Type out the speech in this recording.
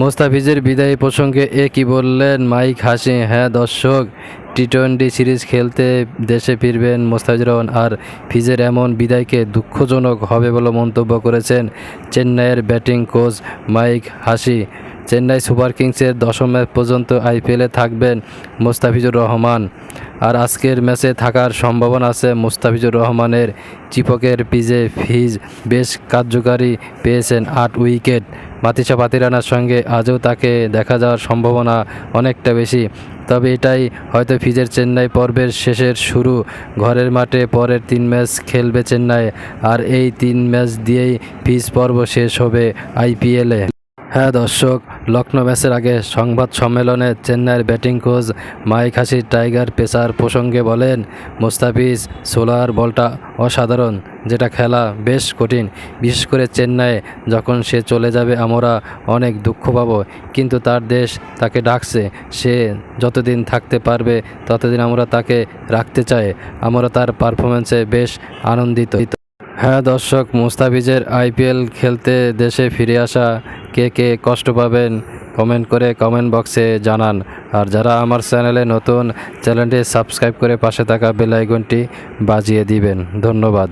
মোস্তাফিজের বিদায়ী প্রসঙ্গে এ কি বললেন মাইক হাসি? হ্যাঁ দর্শক টি টোয়েন্টি সিরিজ খেলতে দেশে ফিরবেন মোস্তাফিজুর রহমান আর ফিজের এমন বিদায়কে দুঃখজনক হবে বলে মন্তব্য করেছেন চেন্নাইয়ের ব্যাটিং কোচ মাইক হাসি। চেন্নাই সুপার কিংসের দশম ম্যাচ পর্যন্ত আইপিএলে থাকবেন মোস্তাফিজুর রহমান। আর আজকের ম্যাচে থাকার সম্ভাবনা আছে মোস্তাফিজুর রহমানের। চিপকের পিজে ফিজ বেশ কার্যকারী পেয়েছেন আট উইকেট। মাতিসা পাতিরানার সঙ্গে আজও তাকে দেখা যাওয়ার সম্ভাবনা অনেকটা বেশি। তবে এটাই হয়তো ফিজের চেন্নাই পর্বের শেষের শুরু। ঘরের মাঠে পরের তিন ম্যাচ খেলবে চেন্নাই, আর এই তিন ম্যাচ দিয়েই ফিজ পর্ব শেষ হবে আইপিএলে। হ্যাঁ দর্শক লখনৌ ম্যাচের আগে সংবাদ সম্মেলনে চেন্নাইয়ের batting coach Mike Hussey tiger pacer প্রসঙ্গে বলেন, মোস্তাফিজ সোলার বলটা অসাধারণ, যেটা খেলা বেশ কঠিন। বিশেষ করে চেন্নাইয়ে যখন সে চলে যাবে, আমরা অনেক দুঃখ পাবো। কিন্তু তার দেশ তাকে ডাকছে, সে যতদিন থাকতে পারবে, ততদিন আমরা তাকে রাখতে চাই। আমরা তার পারফরমেন্সে বেশ আনন্দিত। হ্যাঁ দর্শক, মুস্তাফিজের আইপিএল খেলতে দেশে ফিরে আসা কে কে কষ্ট পাবেন কমেন্ট করে কমেন্ট বক্সে জানান। আর যারা আমার চ্যানেলে নতুন, চ্যানেলটি সাবস্ক্রাইব করে পাশে থাকা বেলাইকনটি বাজিয়ে দিবেন। ধন্যবাদ।